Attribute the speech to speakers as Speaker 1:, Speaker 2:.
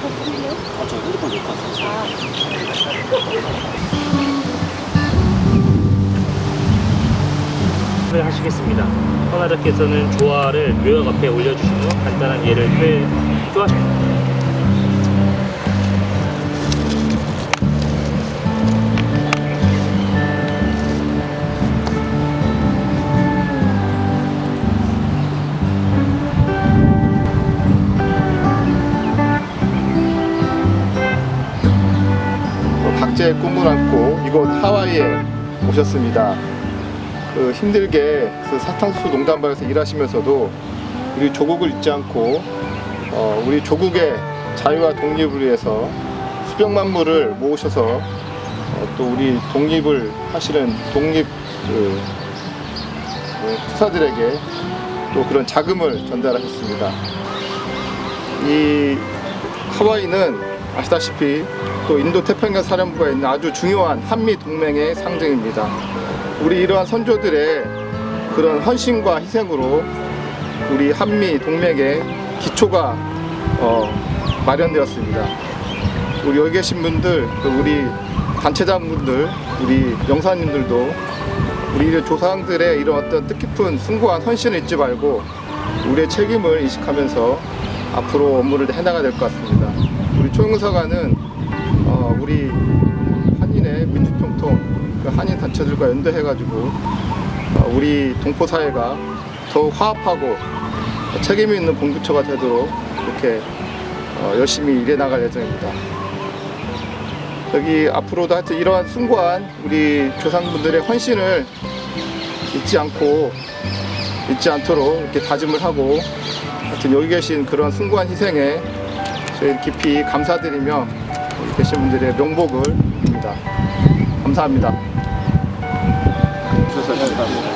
Speaker 1: 아, 저 핸드폰 놓고 왔어요.
Speaker 2: 을 하시겠습니다. 헌화자께서는 조화를 묘역 앞에 올려주신 후 간단한 예를
Speaker 3: 각 자의 꿈을 안고 이곳 하와이에 오셨습니다. 그 힘들게 그 사탕수수 농담반에서 일하시면서도 우리 조국을 잊지 않고 어, 우리 조국의 자유와 독립을 위해서 수백 만 물을 모으셔서 어, 또 우리 독립을 하시는 독립 그, 그 투사들에게 또 그런 자금을 전달하셨습니다. 이 하와이는 아시다시피 또 인도 태평양 사령부가 있는 아주 중요한 한미 동맹의 상징입니다. 우리 이러한 선조들의 그런 헌신과 희생으로 우리 한미 동맹의 기초가 어, 마련되었습니다. 우리 여기 계신 분들, 또 우리 단체장분들, 우리 영사님들도 우리 조상들의 이런 어떤 뜻깊은 숭고한 헌신을 잊지 말고 우리의 책임을 인식하면서 앞으로 업무를 해나가야 될 것 같습니다. 우리 초용사관은 어, 우리 한인의 민주통통 그 한인 단체들과 연대해가지고 어, 우리 동포 사회가 더욱 화합하고 책임 있는 공부처가 되도록 이렇게 어, 열심히 일해 나갈 예정입니다. 여기 앞으로도 하여튼 이러한 숭고한 우리 조상분들의 헌신을 잊지 않고 잊지 않도록 이렇게 다짐을 하고 하여튼 여기 계신 그런 숭고한 희생에 저희 깊이 감사드리며 여기 계신 분들의 명복을 빕니다. 감사합니다.
Speaker 1: 감사합니다.